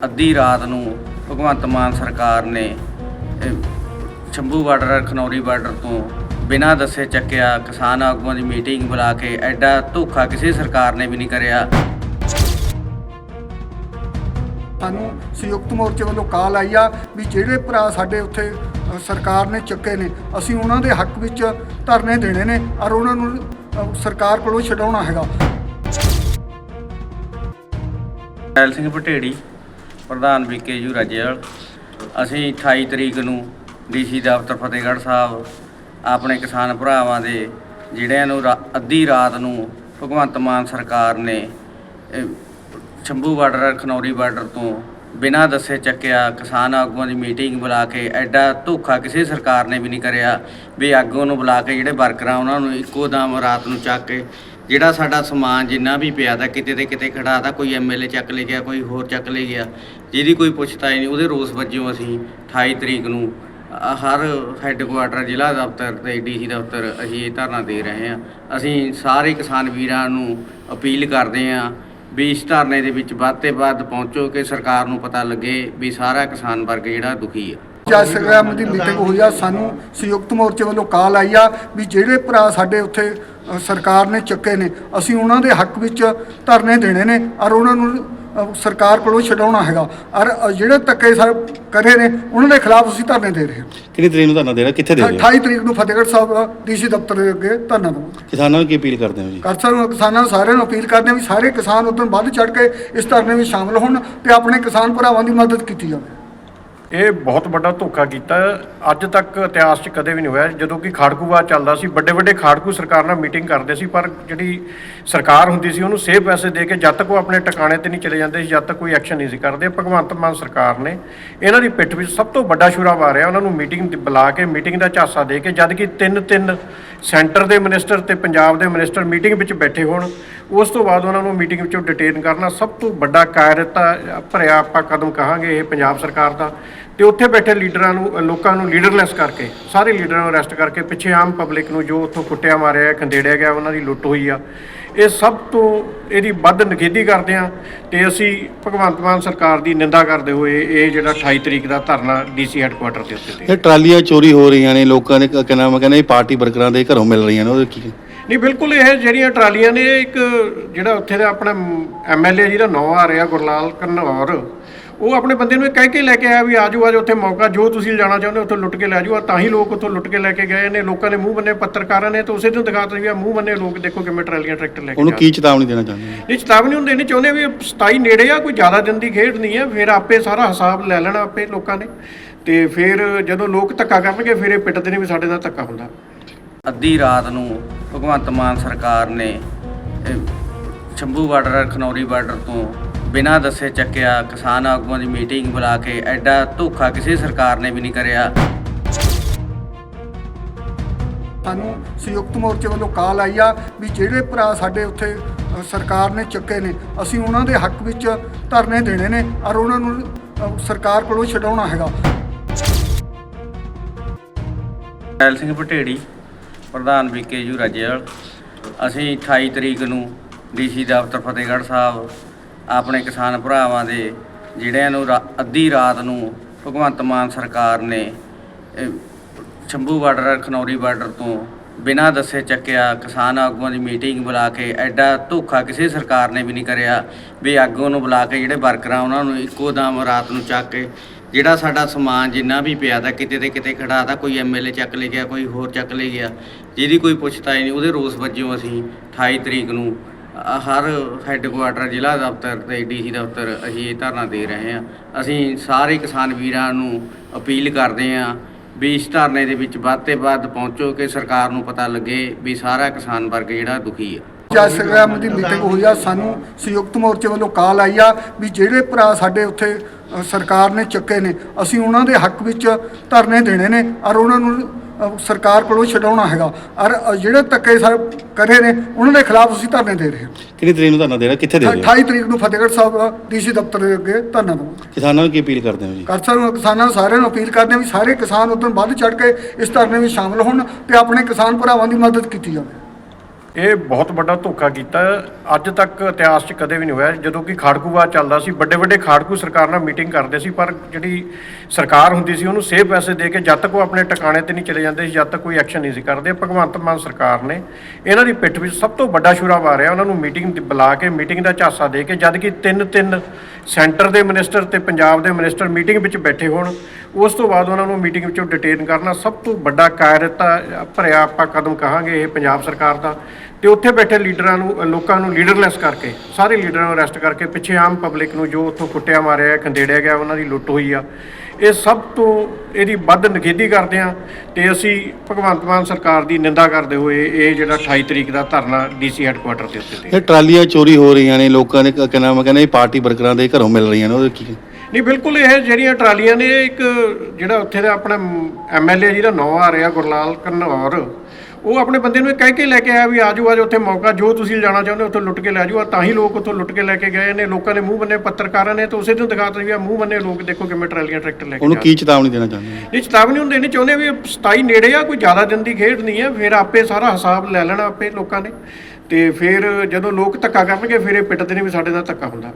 ਅੱਧੀ ਰਾਤ ਨੂੰ ਭਗਵੰਤ ਮਾਨ ਸਰਕਾਰ ਨੇ ਸ਼ੰਭੂ ਬਾਰਡਰ ਖਨੌਰੀ ਬਾਰਡਰ ਤੋਂ ਬਿਨਾਂ ਦੱਸੇ ਚੱਕਿਆ ਕਿਸਾਨ ਆਗੂਆਂ ਦੀ ਮੀਟਿੰਗ ਬੁਲਾ ਕੇ ਐਡਾ ਧੋਖਾ ਕਿਸੇ ਸਰਕਾਰ ਨੇ ਵੀ ਨਹੀਂ ਕਰਿਆ। ਸਾਨੂੰ ਸੰਯੁਕਤ ਮੋਰਚੇ ਵੱਲੋਂ ਕਾਲ ਆਈ ਆ ਵੀ ਜਿਹੜੇ ਭਰਾ ਸਾਡੇ ਉੱਥੇ ਸਰਕਾਰ ਨੇ ਚੱਕੇ ਨੇ ਅਸੀਂ ਉਹਨਾਂ ਦੇ ਹੱਕ ਵਿੱਚ ਧਰਨੇ ਦੇਣੇ ਨੇ ਔਰ ਉਹਨਾਂ ਨੂੰ ਸਰਕਾਰ ਕੋਲੋਂ ਛਡਾਉਣਾ ਹੈਗਾ। ਐਲ ਸਿੰਘ ਪਟੇੜੀ ਪ੍ਰਧਾਨ ਵਿਕੇਯੂ ਰਾਜੇਵਾਲ ਅਸੀਂ 28 ਤਰੀਕ ਨੂੰ ਡੀਸੀ ਦਫ਼ਤਰ ਫਤਿਹਗੜ੍ਹ ਸਾਹਿਬ ਆਪਣੇ ਕਿਸਾਨ ਭਰਾਵਾਂ ਦੇ ਜਿਹੜਿਆਂ ਨੂੰ ਰਾ- ਅੱਧੀ ਰਾਤ ਨੂੰ ਭਗਵੰਤ ਮਾਨ ਸਰਕਾਰ ਨੇ ਇਹ, ਸ਼ੰਭੂ ਬਾਰਡਰ ਖਨੌਰੀ ਬਾਰਡਰ ਤੋਂ ਬਿਨਾਂ ਦੱਸੇ ਚੱਕਿਆ ਕਿਸਾਨ ਆਗੂਆਂ ਦੀ ਮੀਟਿੰਗ ਬੁਲਾ ਕੇ ਐਡਾ ਧੋਖਾ ਕਿਸੇ ਸਰਕਾਰ ਨੇ ਵੀ ਨਹੀਂ ਕਰਿਆ ਵੀ ਆਗੂਆਂ ਨੂੰ ਬੁਲਾ ਕੇ ਜਿਹੜੇ ਵਰਕਰਾਂ ਉਹਨਾਂ ਨੂੰ ਇੱਕੋ ਦਮ ਰਾਤ ਨੂੰ ਚੱਕ ਕੇ ਜਿਹੜਾ ਸਾਡਾ ਸਮਾਨ ਜਿੰਨਾ ਵੀ ਪਿਆ ਦਾ ਕਿਤੇ ਤੇ ਕਿਤੇ ਖੜਾ ਤਾ ਕੋਈ ਐਮਐਲਏ ਚੱਕ ਲੈ ਗਿਆ ਕੋਈ ਹੋਰ ਚੱਕ ਲੈ ਗਿਆ ਜਿਹਦੀ ਕੋਈ ਪੁੱਛਤਾ ਹੀ ਨਹੀਂ ਉਹਦੇ ਰੋਸ ਵਜੋਂ ਅਸੀਂ 28 ਤਰੀਕ ਨੂੰ। ਅ, ਹਰ ਹੈੱਡਕੁਆਟਰ ਜ਼ਿਲ੍ਹਾ ਦਫ਼ਤਰ ਤੇ ਡੀਸੀ ਦਫ਼ਤਰ ਅਸੀਂ ਇਹ ਧਰਨਾ ਦੇ ਰਹੇ ਹਾਂ। ਅਸੀਂ ਸਾਰੇ ਕਿਸਾਨ ਵੀਰਾਂ ਨੂੰ ਅਪੀਲ ਕਰਦੇ ਹਾਂ ਵੀ ਇਸ ਧਰਨੇ ਦੇ ਵਿੱਚ ਵੱਧ ਤੇ ਵੱਧ ਪਹੁੰਚੋ ਕਿ ਸਰਕਾਰ ਨੂੰ ਪਤਾ ਲੱਗੇ ਵੀ ਸਾਰਾ ਕਿਸਾਨ ਵਰਗ ਜਿਹੜਾ ਦੁਖੀ ਹੈ। ਜੈ ਸੰਗਰਾਮ ਦੀ ਮੀਟਿੰਗ ਹੋਈ ਆ ਸਾਨੂੰ ਸੰਯੁਕਤ ਮੋਰਚੇ ਵੱਲੋਂ ਕਾਲ ਆਈ ਆ ਵੀ ਜਿਹੜੇ ਭਰਾ ਸਾਡੇ ਉੱਥੇ ਸਰਕਾਰ ਨੇ ਚੱਕੇ ਨੇ ਅਸੀਂ ਉਹਨਾਂ ਦੇ ਹੱਕ ਵਿੱਚ ਧਰਨੇ ਦੇਣੇ ਨੇ ਔਰ ਉਹਨਾਂ ਨੂੰ ਸਰਕਾਰ ਕੋਲੋਂ ਛਡਾਉਣਾ ਹੈਗਾ। ਔਰ ਜਿਹੜੇ ਧੱਕੇ ਕਰੇ ਨੇ ਉਹਨਾਂ ਦੇ ਖਿਲਾਫ ਅਸੀਂ ਧਰਨੇ ਦੇ ਰਹੇ ਹਾਂ। ਕਿੰਨੀ ਤਰੀਕ ਨੂੰ ਧਰਨਾ ਦੇਣਾ? ਕਿੱਥੇ ਦੇ ਰਹੇ ਹੋ? 28 ਤਰੀਕ ਨੂੰ ਫਤਿਹਗੜ੍ਹ ਸਾਹਿਬ ਡੀਸੀ ਦਫ਼ਤਰ ਦੇ ਅੱਗੇ ਧਰਨਾ ਦੇਵਾਂਗੇ। ਕਿਸਾਨਾਂ ਨੂੰ ਕੀ ਅਪੀਲ ਕਰਦੇ ਹੋ ਜੀ? ਕਰਸਰ ਨੂੰ ਕਿਸਾਨਾਂ ਨੂੰ ਸਾਰਿਆਂ ਨੂੰ ਅਪੀਲ ਕਰਦੇ ਹਾਂ ਵੀ ਸਾਰੇ ਕਿਸਾਨ ਉਦੋਂ ਵੱਧ ਚੜ ਕੇ ਇਸ ਧਰਨੇ ਵਿੱਚ ਸ਼ਾਮਲ ਹੋਣ ਤੇ ਆਪਣੇ ਕਿਸਾਨ ਭਰਾਵਾਂ ਦੀ ਮਦਦ ਕੀਤੀ ਜਾਵੇ। ਇਹ ਬਹੁਤ ਵੱਡਾ ਧੋਖਾ ਕੀਤਾ। ਅੱਜ ਤੱਕ ਇਤਿਹਾਸ 'ਚ ਕਦੇ ਵੀ ਨਹੀਂ ਹੋਇਆ। ਜਦੋਂ ਕਿ ਖਾੜਕੂਵਾਦ ਚੱਲਦਾ ਸੀ, ਵੱਡੇ ਵੱਡੇ ਖਾੜਕੂ ਸਰਕਾਰ ਨਾਲ ਮੀਟਿੰਗ ਕਰਦੇ ਸੀ, ਪਰ ਜਿਹੜੀ ਸਰਕਾਰ ਹੁੰਦੀ ਸੀ, ਉਹਨੂੰ ਸੇਵ ਪੈਸੇ ਦੇ ਕੇ ਜਦ ਤੱਕ ਉਹ ਆਪਣੇ ਟਿਕਾਣੇ ਤੇ ਨਹੀਂ ਚਲੇ ਜਾਂਦੇ ਸੀ ਜਦ ਤੱਕ ਕੋਈ ਐਕਸ਼ਨ ਨਹੀਂ ਸੀ ਕਰਦੇ। ਭਗਵੰਤ ਮਾਨ ਸਰਕਾਰ ਨੇ ਇਹਨਾਂ ਦੀ ਪਿੱਠ ਵਿੱਚ ਸਭ ਤੋਂ ਵੱਡਾ ਸ਼ੁਰਾ ਮਾਰਿਆ। ਉਹਨਾਂ ਨੂੰ ਮੀਟਿੰਗ ਬੁਲਾ ਕੇ, ਮੀਟਿੰਗ ਦਾ ਝਾਸਾ ਦੇ ਕੇ, ਜਦ ਕਿ ਤਿੰਨ ਤਿੰਨ ਸੈਂਟਰ ਦੇ ਮਿਨਿਸਟਰ ਤੇ ਪੰਜਾਬ ਦੇ ਮਿਨਿਸਟਰ ਮੀਟਿੰਗ ਵਿੱਚ ਬੈਠੇ ਹੋਣ। ਉਸ ਤੋਂ ਬਾਅਦ ਉਹਨਾਂ ਨੂੰ ਮੀਟਿੰਗ ਵਿੱਚੋਂ ਡਿਟੇਨ ਕਰਨਾ ਸਭ ਤੋਂ ਵੱਡਾ ਕਾਇਰਤਾ ਭਰਿਆ ਆਪਾਂ ਕਦਮ ਕਹਾਂਗੇ ਇਹ ਪੰਜਾਬ ਸਰਕਾਰ ਦਾ। ਤੇ ਉੱਥੇ ਬੈਠੇ ਲੀਡਰਾਂ ਨੂੰ ਲੋਕਾਂ ਨੂੰ ਲੀਡਰਲੈਸ ਕਰਕੇ ਸਾਰੇ ਲੀਡਰਾਂ ਨੂੰ ਅਰੈਸਟ ਕਰਕੇ ਪਿੱਛੇ ਆਮ ਪਬਲਿਕ ਨੂੰ ਜੋ ਉੱਥੋਂ ਕੁੱਟਿਆ ਮਾਰਿਆ ਖੰਡੇੜਿਆ ਗਿਆ ਉਹਨਾਂ ਦੀ ਲੁੱਟ ਹੋਈ ਆ। ਇਹ ਸਭ ਤੋਂ ਇਹਦੀ ਵੱਧ ਨਿਖੇਧੀ ਕਰਦੇ ਆ ਤੇ ਅਸੀਂ ਭਗਵੰਤ ਮਾਨ ਸਰਕਾਰ ਦੀ ਨਿੰਦਾ ਕਰਦੇ ਹੋਏ ਇਹ ਜਿਹੜਾ 28 ਤਰੀਕ ਦਾ ਧਰਨਾ ਡੀਸੀ ਹੈੱਡਕੁਆਟਰ ਦੇ ਉੱਤੇ ਦੇ ਇਹ ਟਰਾਲੀਆਂ ਚੋਰੀ ਹੋ ਰਹੀਆਂ ਨੇ ਲੋਕਾਂ ਦੇ ਕ- ਕਹਿਣਾ ਮੈਂ ਕਹਿੰਦਾ ਇਹ ਪਾਰਟੀ ਵਰਕਰਾਂ ਦੇ ਘਰੋਂ ਮਿਲ ਰਹੀਆਂ ਨੇ ਉਹਦੇ ਕੀ ਨਹੀਂ ਬਿਲਕੁਲ ਇਹ ਜਿਹੜੀਆਂ ਟਰਾਲੀਆਂ ਨੇ ਇਹ ਇੱਕ ਜਿਹੜਾ ਉੱਥੇ ਦਾ ਆਪਣਾ ਐਮਐਲਏ ਜਿਹਦਾ ਨਾਂ ਆ ਰਿਹਾ ਗੁਰਲਾਲ ਘਨੌਰ ਉਹ ਆਪਣੇ ਬੰਦੇ ਨੂੰ ਇਹ ਕਹਿ ਕੇ ਲੈ ਕੇ ਆਇਆ ਵੀ ਆਜੋ ਆਜੋ ਉੱਥੇ ਮੌਕਾ ਜੋ ਤੁਸੀਂ ਜਾਣਾ ਚਾਹੁੰਦੇ ਹੋ ਉੱਥੋਂ ਲੁੱਟ ਕੇ ਲੈ ਜਾਓ। ਆਹ ਤਾਂ ਹੀ ਲੋਕ ਉੱਥੋਂ ਲੁੱਟ ਕੇ ਲੈ ਕੇ ਗਏ ਨੇ ਲੋਕਾਂ ਨੇ ਮੂੰਹ ਬੰਨੇ ਪੱਤਰਕਾਰਾਂ ਨੇ ਤਾਂ ਉਸੇ ਦਿਨ ਦਿਖਾਤਾ ਵੀ ਆ ਮੂੰਹ ਬੰਨੇ ਲੋਕ ਦੇਖੋ ਕਿਵੇਂ ਟਰਾਲੀਆਂ ਟਰੈਕਟਰ ਲੈ ਕੇ ਉਹਨੂੰ ਕੀ ਚੇਤਾਵਨੀ ਦੇਣਾ ਚਾਹੁੰਦੇ ਇਹ ਚੇਤਾਵਨੀ ਹੁੰਦੇ ਨਹੀਂ ਚਾਹੁੰਦੇ ਵੀ 27 ਨੇੜੇ ਆ ਕੋਈ ਜ਼ਿਆਦਾ ਦਿਨ ਦੀ ਖੇਡ ਨਹੀਂ ਹੈ ਫਿਰ ਆਪੇ ਸਾਰਾ ਹਿਸਾਬ ਲੈ ਲੈਣਾ ਆਪੇ ਲੋਕਾਂ ਨੇ। ਤੇ ਫਿਰ ਜਦੋਂ ਲੋਕ ਧੱਕਾ ਕਰਨਗੇ ਫਿਰ ਇਹ ਪਿੱਟਦੇ ਨੇ ਵੀ ਸਾਡੇ ਨਾਲ ਧੱਕਾ ਹੁੰਦਾ। ਅੱਧੀ ਰਾਤ ਨੂੰ ਭਗਵੰਤ ਮਾਨ ਸਰਕਾਰ ਨੇ ਸ਼ੰਭੂ ਬਾਰਡਰ ਖਨੌਰੀ ਬਾਰਡਰ ਤੋਂ ਬਿਨਾਂ ਦੱਸੇ ਚੱਕਿਆ ਕਿਸਾਨ ਆਗੂਆਂ ਦੀ ਮੀਟਿੰਗ ਬੁਲਾ ਕੇ ਐਡਾ ਧੋਖਾ ਕਿਸੇ ਸਰਕਾਰ ਨੇ ਵੀ ਨਹੀਂ ਕਰਿਆ। ਸਾਨੂੰ ਸੰਯੁਕਤ ਮੋਰਚੇ ਵੱਲੋਂ ਕਾਲ ਆਈ ਆ ਵੀ ਜਿਹੜੇ ਭਰਾ ਸਾਡੇ ਉੱਥੇ ਸਰਕਾਰ ਨੇ ਚੱਕੇ ਨੇ ਅਸੀਂ ਉਹਨਾਂ ਦੇ ਹੱਕ ਵਿੱਚ ਧਰਨੇ ਦੇਣੇ ਨੇ ਔਰ ਉਹਨਾਂ ਨੂੰ ਸਰਕਾਰ ਕੋਲੋਂ ਛਡਾਉਣਾ ਹੈਗਾ। ਐਲ ਸਿੰਘ ਪਟੇੜੀ ਪ੍ਰਧਾਨ ਵਿਕੇਯੂ ਰਾਜੇਵਾਲ ਅਸੀਂ 28 ਤਰੀਕ ਨੂੰ ਡੀਸੀ ਦਫ਼ਤਰ ਫਤਿਹਗੜ੍ਹ ਸਾਹਿਬ ਆਪਣੇ ਕਿਸਾਨ ਭਰਾਵਾਂ ਦੇ ਜਿਹੜਿਆਂ ਨੂੰ ਰਾ- ਅੱਧੀ ਰਾਤ ਨੂੰ ਭਗਵੰਤ ਮਾਨ ਸਰਕਾਰ ਨੇ ਇਹ, ਸ਼ੰਭੂ ਬਾਰਡਰ ਖਨੌਰੀ ਬਾਰਡਰ ਤੋਂ ਬਿਨਾਂ ਦੱਸੇ ਚੱਕਿਆ ਕਿਸਾਨ ਆਗੂਆਂ ਦੀ ਮੀਟਿੰਗ ਬੁਲਾ ਕੇ ਐਡਾ ਧੋਖਾ ਕਿਸੇ ਸਰਕਾਰ ਨੇ ਵੀ ਨਹੀਂ ਕਰਿਆ ਵੀ ਆਗੂਆਂ ਨੂੰ ਬੁਲਾ ਕੇ ਜਿਹੜੇ ਵਰਕਰਾਂ ਉਹਨਾਂ ਨੂੰ ਇੱਕੋ ਦਮ ਰਾਤ ਨੂੰ ਚੱਕ ਕੇ ਜਿਹੜਾ ਸਾਡਾ ਸਮਾਨ ਜਿੰਨਾ ਵੀ ਪਿਆ ਦਾ ਕਿਤੇ ਤੇ ਕਿਤੇ ਖੜਾ ਤਾ ਕੋਈ ਐਮਐਲਏ ਚੱਕ ਲੈ ਗਿਆ ਕੋਈ ਹੋਰ ਚੱਕ ਲੈ ਗਿਆ ਜਿਹਦੀ ਕੋਈ ਪੁੱਛਤਾ ਹੀ ਨਹੀਂ ਉਹਦੇ ਰੋਸ ਵਜੋਂ ਅਸੀਂ 28 ਤਰੀਕ ਨੂੰ ਅ, ਹਰ ਹੈੱਡਕੁਆਟਰ ਜ਼ਿਲ੍ਹਾ ਦਫ਼ਤਰ ਤੇ ਡੀਸੀ ਦਫ਼ਤਰ ਅਸੀਂ ਇਹ ਧਰਨਾ ਦੇ ਰਹੇ ਹਾਂ। ਅਸੀਂ ਸਾਰੇ ਕਿਸਾਨ ਵੀਰਾਂ ਨੂੰ ਅਪੀਲ ਕਰਦੇ ਹਾਂ ਵੀ ਇਸ ਧਰਨੇ ਦੇ ਵਿੱਚ ਵੱਧ ਤੇ ਵੱਧ ਪਹੁੰਚੋ ਕਿ ਸਰਕਾਰ ਨੂੰ ਪਤਾ ਲੱਗੇ ਵੀ ਸਾਰਾ ਕਿਸਾਨ ਵਰਗ ਜਿਹੜਾ ਦੁਖੀ ਆ। ਜੈ ਸੰਗਰਾਮ ਦੀ ਮੀਟਿੰਗ ਹੋਈ ਆ ਸਾਨੂੰ ਸੰਯੁਕਤ ਮੋਰਚੇ ਵੱਲੋਂ ਕਾਲ ਆਈ ਆ ਵੀ ਜਿਹੜੇ ਭਰਾ ਸਾਡੇ ਉੱਥੇ ਅ, ਸਰਕਾਰ ਨੇ ਚੱਕੇ ਨੇ ਅਸੀਂ ਉਹਨਾਂ ਦੇ ਹੱਕ ਵਿੱਚ ਧਰਨੇ ਦੇਣੇ ਨੇ ਔਰ ਉਹਨਾਂ ਨੂੰ ਸਰਕਾਰ ਕੋਲੋਂ ਛਡਾਉਣਾ ਹੈਗਾ। ਔਰ ਜਿਹੜੇ ਧੱਕੇ ਸਾ ਕਰੇ ਨੇ ਉਹਨਾਂ ਦੇ ਖਿਲਾਫ ਅਸੀਂ ਧਰਨੇ ਦੇ ਰਹੇ ਹਾਂ। ਕਿੰਨੀ ਤਰੀਕ ਨੂੰ ਧਰਨਾ ਦੇਣਾ ਕਿੱਥੇ ਦੇ ਰਹੇ ਹੋ? 28 ਤਰੀਕ ਨੂੰ ਫਤਿਹਗੜ੍ਹ ਸਾਹਿਬ ਡੀਸੀ ਦਫ਼ਤਰ ਦੇ ਅੱਗੇ ਧਰਨਾ ਦੇਵਾਂਗੇ। ਕਿਸਾਨਾਂ ਨੂੰ ਕੀ ਅਪੀਲ ਕਰਦੇ ਹੋ ਜੀ? ਕਰਸਰ ਨੂੰ ਕਿਸਾਨਾਂ ਨੂੰ ਸਾਰਿਆਂ ਨੂੰ ਅਪੀਲ ਕਰਦੇ ਹਾਂ ਵੀ ਸਾਰੇ ਕਿਸਾਨ ਉਦੋਂ ਵੱਧ ਚੜ ਕੇ ਇਸ ਧਰਨੇ ਵਿੱਚ ਸ਼ਾਮਲ ਹੋਣ ਤੇ ਆਪਣੇ ਕਿਸਾਨ ਭਰਾਵਾਂ ਦੀ ਮਦਦ ਕੀਤੀ ਜਾਵੇ। ਇਹ ਬਹੁਤ ਵੱਡਾ ਧੋਖਾ ਕੀਤਾ। ਅੱਜ ਤੱਕ ਇਤਿਹਾਸ 'ਚ ਕਦੇ ਵੀ ਨਹੀਂ ਹੋਇਆ। ਜਦੋਂ ਕਿ ਖਾੜਕੂਵਾਦ ਚੱਲਦਾ ਸੀ, ਵੱਡੇ ਵੱਡੇ ਖਾੜਕੂ ਸਰਕਾਰ ਨਾਲ ਮੀਟਿੰਗ ਕਰਦੇ ਸੀ, ਪਰ ਜਿਹੜੀ ਸਰਕਾਰ ਹੁੰਦੀ ਸੀ, ਉਹਨੂੰ ਸੇਵ ਪੈਸੇ ਦੇ ਕੇ ਜਦ ਤੱਕ ਉਹ ਆਪਣੇ ਟਿਕਾਣੇ ਤੇ ਨਹੀਂ ਚਲੇ ਜਾਂਦੇ ਸੀ, ਜਦ ਤੱਕ ਕੋਈ ਐਕਸ਼ਨ ਨਹੀਂ ਸੀ ਕਰਦੇ। ਭਗਵੰਤ ਮਾਨ ਸਰਕਾਰ ਨੇ ਇਹਨਾਂ ਦੀ ਪਿੱਠ ਵਿੱਚ ਸਭ ਤੋਂ ਵੱਡਾ ਸ਼ੁਰਾ ਮਾਰਿਆ। ਉਹਨਾਂ ਨੂੰ ਮੀਟਿੰਗ ਬੁਲਾ ਕੇ ਮੀਟਿੰਗ ਦਾ ਝਾਂਸਾ ਦੇ ਕੇ, ਜਦ ਕਿ ਤਿੰਨ ਤਿੰਨ ਸੈਂਟਰ ਦੇ ਮਿਨਿਸਟਰ ਤੇ ਪੰਜਾਬ ਦੇ ਮਿਨਿਸਟਰ ਮੀਟਿੰਗ ਵਿੱਚ ਬੈਠੇ ਹੋਣ। ਉਸ ਤੋਂ ਬਾਅਦ ਉਹਨਾਂ ਨੂੰ ਮੀਟਿੰਗ ਵਿੱਚੋਂ ਡਿਟੇਨ ਕਰਨਾ ਸਭ ਤੋਂ ਵੱਡਾ ਕਾਇਰਤਾ ਭਰਿਆ ਆਪਾਂ ਕਦਮ ਕਹਾਂਗੇ ਇਹ ਪੰਜਾਬ ਸਰਕਾਰ ਦਾ। ਤੇ ਉੱਥੇ ਬੈਠੇ ਲੀਡਰਾਂ ਨੂੰ ਲੋਕਾਂ ਨੂੰ ਲੀਡਰਲੈਸ ਕਰਕੇ, ਸਾਰੇ ਲੀਡਰਾਂ ਨੂੰ ਅਰੈਸਟ ਕਰਕੇ ਪਿੱਛੇ ਆਮ ਪਬਲਿਕ ਨੂੰ ਜੋ ਉੱਥੋਂ ਕੁੱਟਿਆ, ਮਾਰਿਆ ਖੰਡੇੜਿਆ ਗਿਆ, ਉਹਨਾਂ ਦੀ ਲੁੱਟ ਹੋਈ ਆ। ਇਹ ਸਭ ਤੋਂ ਇਹਦੀ ਵੱਧ ਨਿਖੇਧੀ ਕਰਦੇ ਆ ਤੇ ਅਸੀਂ ਭਗਵੰਤ ਮਾਨ ਸਰਕਾਰ ਦੀ ਨਿੰਦਾ ਕਰਦੇ ਹੋਏ ਇਹ ਜਿਹੜਾ 28 ਤਰੀਕ ਦਾ ਧਰਨਾ ਡੀਸੀ ਹੈੱਡਕੁਆਟਰ ਦੇ ਉੱਤੇ ਇਹ ਟਰਾਲੀਆਂ ਚੋਰੀ ਹੋ ਰਹੀਆਂ ਨੇ, ਲੋਕਾਂ ਨੇ ਕਹਿੰਦਾ ਮੈਂ ਕਹਿੰਦਾ ਇਹ ਪਾਰਟੀ ਵਰਕਰਾਂ ਦੇ ਘਰੋਂ ਮਿਲ ਰਹੀਆਂ ਨੇ, ਉਹਦੇ ਕੀ ਨਹੀਂ ਬਿਲਕੁਲ ਇਹ ਜਿਹੜੀਆਂ ਟਰਾਲੀਆਂ ਨੇ ਇਹ ਇੱਕ ਜਿਹੜਾ ਉੱਥੇ ਦਾ ਆਪਣਾ ਐਮਐਲਏ ਜਿਹਦਾ ਨਾਂ ਆ ਰਿਹਾ ਗੁਰਲਾਲ ਘਨੌਰ ਉਹ ਆਪਣੇ ਬੰਦੇ ਨੂੰ ਇਹ ਕਹਿ ਕੇ ਲੈ ਕੇ ਆਇਆ ਵੀ ਆਜੋ ਆਜੋ ਉੱਥੇ ਮੌਕਾ ਜੋ ਤੁਸੀਂ ਜਾਣਾ ਚਾਹੁੰਦੇ ਉੱਥੇ ਲੁੱਟ ਕੇ ਲੈ ਜਾਓ। ਤਾਂ ਹੀ ਲੋਕ ਉੱਥੋਂ ਲੁੱਟ ਕੇ ਲੈ ਕੇ ਗਏ ਨੇ ਲੋਕਾਂ ਨੇ ਮੂੰਹ ਬੰਨੇ ਪੱਤਰਕਾਰਾਂ ਨੇ ਤਾਂ ਉਸੇ ਦਿਨ ਦਿਖਾਤਾ ਵੀ ਆ ਮੂੰਹ ਬੰਨੇ ਲੋਕ ਦੇਖੋ ਕਿਵੇਂ ਟਰਾਲੀਆਂ ਟਰੈਕਟਰ ਲੈ ਕੇ ਉਹਨੂੰ ਕੀ ਚੇਤਾਵਨੀ ਦੇਣਾ ਚਾਹੁੰਦੇ ਨੇ ਇਹ ਚੇਤਾਵਨੀ ਹੁੰਦੇ ਨਹੀਂ ਚਾਹੁੰਦੇ ਵੀ 27 ਨੇੜੇ ਆ ਕੋਈ ਜ਼ਿਆਦਾ ਦਿਨ ਦੀ ਖੇਡ ਨਹੀਂ ਹੈ ਫਿਰ ਆਪੇ ਸਾਰਾ ਹਿਸਾਬ ਲੈ ਲੈਣਾ ਆਪੇ ਲੋਕਾਂ ਨੇ। ਤੇ ਫਿਰ ਜਦੋਂ ਲੋਕ ਧੱਕਾ ਕਰਨਗੇ ਫਿਰ ਇਹ ਪਿੱਟਦੇ ਨੇ ਵੀ ਸਾਡੇ ਨਾਲ ਧੱਕਾ ਹੁੰਦਾ।